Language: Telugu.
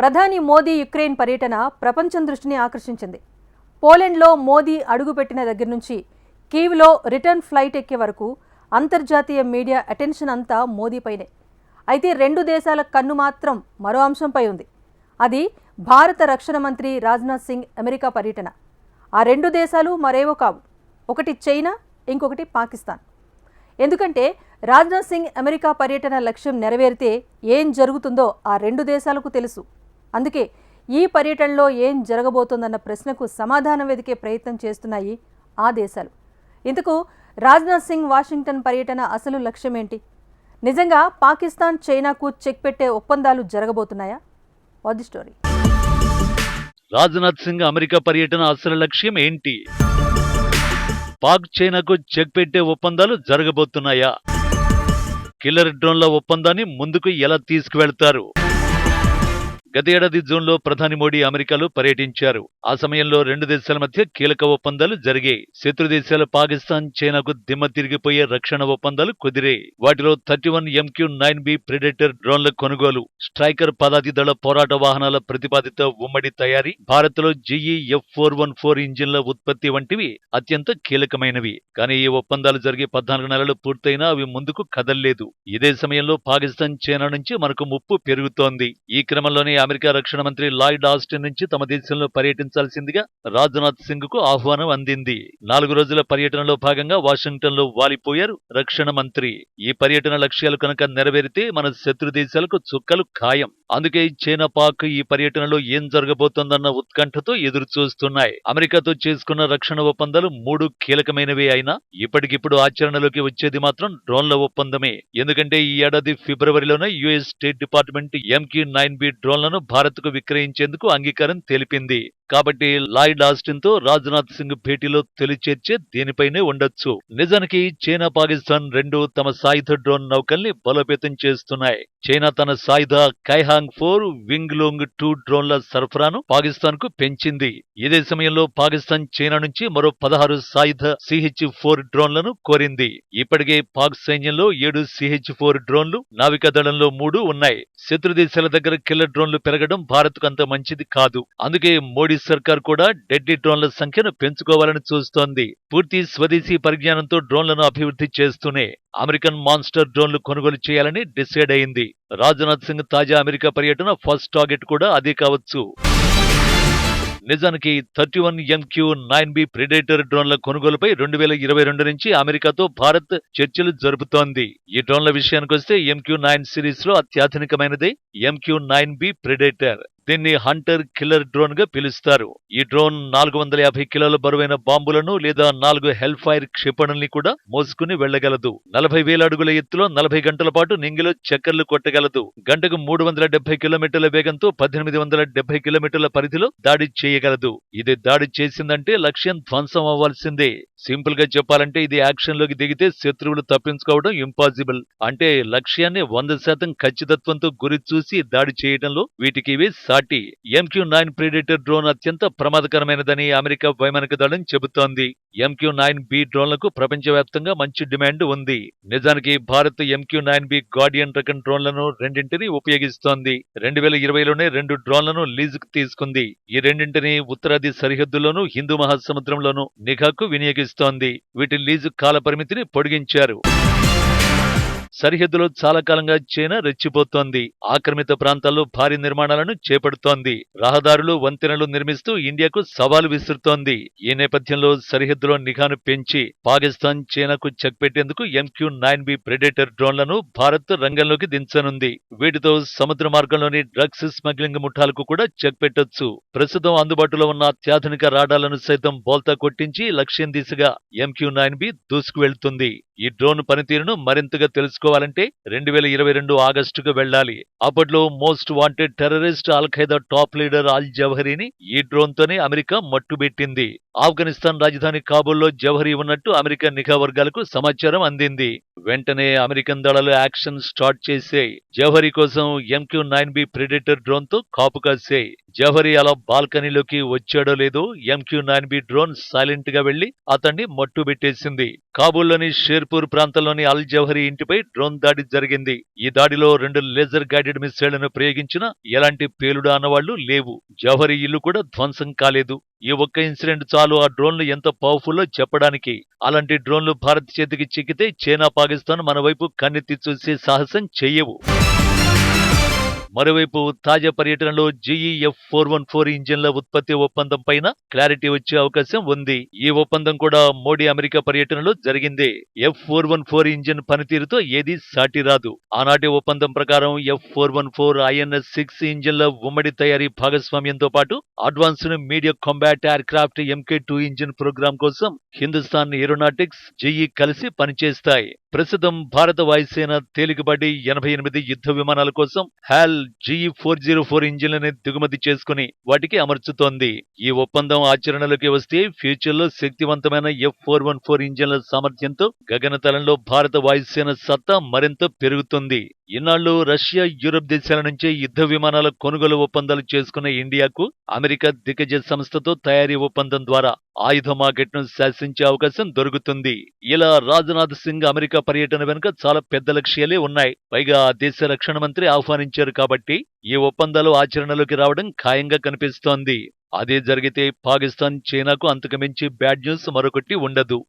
ప్రధాని మోదీ యుక్రెయిన్ పర్యటన ప్రపంచం దృష్టిని ఆకర్షించింది. పోలెండ్లో మోదీ అడుగుపెట్టిన దగ్గర నుంచి కీవ్లో రిటర్న్ ఫ్లైట్ ఎక్కే వరకు అంతర్జాతీయ మీడియా అటెన్షన్ అంతా మోదీపైనే. అయితే రెండు దేశాల కన్ను మాత్రం మరో అంశంపై ఉంది. అది భారత రక్షణ మంత్రి రాజ్నాథ్ సింగ్ అమెరికా పర్యటన. ఆ రెండు దేశాలు మరేవో కావు. ఒకటి చైనా ఇంకొకటి పాకిస్తాన్. ఎందుకంటే రాజ్నాథ్ సింగ్ అమెరికా పర్యటన లక్ష్యం నెరవేరితే ఏం జరుగుతుందో ఆ రెండు దేశాలకు తెలుసు. అందుకే ఈ పర్యటనలో ఏం జరగబోతోందన్న ప్రశ్నకు సమాధానం వెదికే ప్రయత్నం చేస్తున్నాయి ఆ దేశాలు. ఇందుకు రాజ్నాథ్ సింగ్ వాషింగ్టన్ పర్యటన అసలు లక్ష్యం ఏంటి నిజంగా పాకిస్తాన్ చైనాకు చెక్ పెట్టే ఒప్పందాలు జరగబోతున్నాయా? What the story? Rajnath Singh America పర్యటన అసలు లక్ష్యం ఏంటి? పాక్ చైనాకు చెక్ పెట్టే ఒప్పందాలు జరగబోతున్నాయా? కిల్లర్ డ్రోన్ల ఒప్పందాన్ని ముందుకు ఎలా తీసుకువెళ్తారు? గత ఏడాది జూన్లో ప్రధాని మోడీ అమెరికాలో పర్యటించారు. ఆ సమయంలో రెండు దేశాల మధ్య కీలక ఒప్పందాలు జరిగాయి. శత్రు దేశాల పాకిస్తాన్ చైనాకు దిమ్మ తిరిగిపోయే రక్షణ ఒప్పందాలు కుదిరాయి. వాటిలో thirty one MQ nine B Predator డ్రోన్ల కొనుగోలు స్ట్రైకర్ పదాతి దళ పోరాట వాహనాల ప్రతిపాదిత ఉమ్మడి తయారీ భారత్లో GE F four one four ఇంజిన్ల ఉత్పత్తి వంటివి అత్యంత కీలకమైనవి. కానీ ఈ ఒప్పందాలు జరిగే పద్నాలుగు నెలలు పూర్తయినా అవి ముందుకు కదల్లేదు. ఇదే సమయంలో పాకిస్తాన్ చైనా నుంచి మనకు ముప్పు పెరుగుతోంది. ఈ క్రమంలోనే అమెరికా రక్షణ మంత్రి లాయిడ్ ఆస్టిన్ నుంచి తమ దేశంలో పర్యటించాల్సిందిగా రాజ్నాథ్ సింగ్కు ఆహ్వానం అందింది. నాలుగు రోజుల పర్యటనలో భాగంగా వాషింగ్టన్లో వాలిపోయారు రక్షణ మంత్రి. ఈ పర్యటన లక్ష్యాలు కనుక నెరవేరితే మన శత్రు దేశాలకు చుక్కలు ఖాయం. అందుకే చైనా పాక్ ఈ పర్యటనలో ఏం జరగబోతోందన్న ఉత్కంఠతో ఎదురు చూస్తున్నాయి అమెరికాతో చేసుకున్న రక్షణ ఒప్పందాలు మూడు కీలకమైనవే అయినా ఇప్పటికిప్పుడు ఆచరణలోకి వచ్చేది మాత్రం డ్రోన్ల ఒప్పందమే. ఎందుకంటే ఈ ఏడాది ఫిబ్రవరిలోనే US State Department MQ nine B డ్రోన్లను భారత్కు విక్రయించేందుకు అంగీకారం తెలిపింది. కాబట్టి లాయిడ్ ఆస్టిన్తో రాజ్నాథ్ సింగ్ భేటీలో తొలి చర్చ దీనిపైనే ఉండొచ్చు. నిజానికి చైనా పాకిస్తాన్ రెండు తమ సాయుధ డ్రోన్ నౌకల్ని బలోపేతం చేస్తున్నాయి. చైనా తన సాయుధ Caihong four Wing Loong two డ్రోన్ల సరఫరాను పాకిస్తాన్కు పెంచింది. ఇదే సమయంలో పాకిస్తాన్ చైనా నుంచి మరో పదహారు సాయుధ సిహెచ్ ఫోర్ డ్రోన్లను కోరింది. ఇప్పటికే పాక్ సైన్యంలో ఏడు సిహెచ్ ఫోర్ డ్రోన్లు నావికా దళంలో మూడు ఉన్నాయి. శత్రు దేశాల దగ్గర కిల్లర్ డ్రోన్లు పెరగడం భారత్కు అంత మంచిది కాదు. అందుకే మోడీ సర్కార్ కూడా డెడ్డీ డ్రోన్ల సంఖ్యను పెంచుకోవాలని చూస్తోంది. పూర్తి స్వదేశీ పరిజ్ఞానంతో డ్రోన్లను అభివృద్ధి చేస్తూనే అమెరికన్ మాన్స్టర్ డ్రోన్లు కొనుగోలు చేయాలని డిసైడ్ అయింది. రాజ్నాథ్ సింగ్ తాజా అమెరికా పర్యటన ఫస్ట్ టార్గెట్ కూడా అదే కావచ్చు. నిజానికి thirty one MQ nine B Predator డ్రోన్ల కొనుగోలుపై రెండు వేల ఇరవై రెండు నుంచి అమెరికాతో భారత్ చర్చలు జరుపుతోంది. ఈ డ్రోన్ల విషయానికొస్తే ఎంక్యూ నైన్ సిరీస్లో అత్యాధునికమైనదే ఎంక్యూ నైన్ బి ప్రిడేటర్. దీన్ని హంటర్ కిల్లర్ డ్రోన్గా పిలుస్తారు. ఈ డ్రోన్ నాలుగు వందల యాభై కిలోల బరువైన బాంబులను లేదా నాలుగు హెల్ ఫైర్ క్షిపణుల్ని కూడా మోసుకుని వెళ్ళగలదు నలభై వేల అడుగుల ఎత్తులో నలభై గంటల పాటు నింగిలో చక్కర్లు కొట్టగలదు. గంటకు మూడు వందల డెబ్బై కిలోమీటర్ల వేగంతో పద్దెనిమిది వందల డెబ్బై కిలోమీటర్ల పరిధిలో దాడి చేయగలదు. ఇది దాడి చేసిందంటే లక్ష్యం ధ్వంసం అవ్వాల్సిందే. సింపుల్గా చెప్పాలంటే ఇది యాక్షన్లోకి దిగితే శత్రువులు తప్పించుకోవడం ఇంపాసిబుల్. అంటే లక్ష్యాన్ని వంద శాతం ఖచ్చితత్వంతో గురి చూసి దాడి చేయడంలో వీటికి ఇవి దాటి ఎంక్యూ నైన్ ప్రిడేటర్ డ్రోన్ అత్యంత ప్రమాదకరమైనదని అమెరికా వైమానిక దళం చెబుతోంది. ఎంక్యూ నైన్ బి డ్రోన్లకు ప్రపంచవ్యాప్తంగా మంచి డిమాండ్ ఉంది. నిజానికి Bharat MQ nine B Guardian రకం డ్రోన్లను రెండింటిని ఉపయోగిస్తోంది. రెండు వేల ఇరవైలోనే రెండు డ్రోన్లను లీజుకు తీసుకుంది. ఈ రెండింటిని ఉత్తరాది సరిహద్దుల్లోనూ హిందూ మహాసముద్రంలోనూ నిఘాకు వినియోగిస్తోంది. వీటి లీజు కాల పరిమితిని పొడిగించారు. సరిహద్దులో చాలా కాలంగా చైనా రెచ్చిపోతోంది. ఆక్రమిత ప్రాంతాల్లో భారీ నిర్మాణాలను చేపడుతోంది. రహదారులు వంతెనలు నిర్మిస్తూ ఇండియాకు సవాలు విసురుతోంది. ఈ నేపథ్యంలో సరిహద్దులో నిఘాను పెంచి పాకిస్తాన్ చైనాకు చెక్ పెట్టేందుకు ఎంక్యూ నైన్ బి ప్రెడేటర్ డ్రోన్లను భారత్ రంగంలోకి దించనుంది. వీటితో సముద్ర మార్గంలోని డ్రగ్స్ స్మగ్లింగ్ ముఠాలకు కూడా చెక్ పెట్టొచ్చు. ప్రస్తుతం అందుబాటులో ఉన్న అత్యాధునిక రాడాలను సైతం బోల్తా కొట్టించి లక్ష్యం దిశగా ఎంక్యూ నైన్ బి దూసుకు వెళ్తుంది ఈ డ్రోన్ పనితీరును మరింతగా తెలుసుకోవాలంటే రెండు వేల ఇరవై రెండు ఆగస్టుకు వెళ్ళాలి అప్పట్లో most wanted terrorist al Qaeda top leader al జవహరీని ఈ డ్రోన్ తోనే అమెరికా మట్టుబెట్టింది. ఆఫ్ఘనిస్తాన్ రాజధాని కాబూల్లో జవహరీ ఉన్నట్టు అమెరికా నిఘా వర్గాలకు సమాచారం అందింది. వెంటనే అమెరికన్ దళాలు యాక్షన్ స్టార్ట్ చేసాయి జవహరి కోసం ఎంక్యూ నైన్ బి ప్రెడిటర్ డ్రోన్తో కాపు కాసాయి జవహరి అలా బాల్కనీలోకి వచ్చాడో లేదో ఎంక్యూ నైన్ బి డ్రోన్ సైలెంట్గా వెళ్ళి అతన్ని మట్టుబెట్టేసింది. కాబూల్లోని షేర్ షేర్పూర్ ప్రాంతంలోని అల్ జవహరి ఇంటిపై డ్రోన్ దాడి జరిగింది. ఈ దాడిలో రెండు లేజర్ గైడెడ్ మిసైళ్ళను ప్రయోగించిన ఎలాంటి పేలుడు అన్నవాళ్ళు లేవు. జవహరి ఇల్లు కూడా ధ్వంసం కాలేదు. ఈ ఒక్క ఇన్సిడెంట్ చాలు ఆ డ్రోన్లు ఎంత పవర్ఫుల్లో చెప్పడానికి. అలాంటి డ్రోన్లు భారత్ చేతికి చిక్కితే చైనా పాకిస్తాన్ మన వైపు కన్నెత్తి చూసే సాహసం చెయ్యవు మరోవైపు తాజా పర్యటనలో GE F four one four ఇంజిన్ల ఉత్పత్తి ఒప్పందం పైన క్లారిటీ వచ్చే అవకాశం ఉంది. ఈ ఒప్పందం కూడా మోడీ అమెరికా పర్యటనలో జరిగింది. F four one four engine పనితీరుతో ఏదీ సాటి రాదు. ఆనాటి ఒప్పందం ప్రకారం F four one four INS six ఇంజిన్ల ఉమ్మడి తయారీ భాగస్వామ్యంతో పాటు advanced media combat aircraft MK two engine programme కోసం హిందుస్థాన్ ఏరోనాటిక్స్ జీఈ కలిసి పనిచేస్తాయి. ప్రస్తుతం భారత వాయుసేన తేలికబడి ఎనభై ఎనిమిది యుద్ధ విమానాల కోసం HAL G four zero four ఇంజిన్లని దిగుమతి చేసుకుని వాటికి అమర్చుతోంది. ఈ ఒప్పందం ఆచరణలోకి వస్తే ఫ్యూచర్లో శక్తివంతమైన ఎఫ్ ఫోర్ వన్ ఫోర్ ఇంజిన్ల సామర్థ్యంతో గగనతలంలో భారత వాయుసేన సత్తా మరింత పెరుగుతుంది. ఇన్నాళ్ళు రష్యా యూరప్ దేశాల నుంచే యుద్ధ విమానాల కొనుగోలు ఒప్పందాలు చేసుకున్న ఇండియాకు అమెరికా దిగ్గజ సంస్థతో తయారీ ఒప్పందం ద్వారా ఆయుధ మార్కెట్ను శాసించే అవకాశం దొరుకుతుంది. ఇలా రాజ్నాథ్ సింగ్ అమెరికా పర్యటన వెనుక చాలా పెద్ద లక్ష్యాలే ఉన్నాయి. పైగా దేశ రక్షణ మంత్రి ఆహ్వానించారు కాబట్టి ఈ ఒప్పందాలు ఆచరణలోకి రావడం ఖాయంగా కనిపిస్తోంది. అదే జరిగితే పాకిస్తాన్ చైనాకు అంతకుమించి బ్యాడ్ న్యూస్ మరొకటి ఉండదు.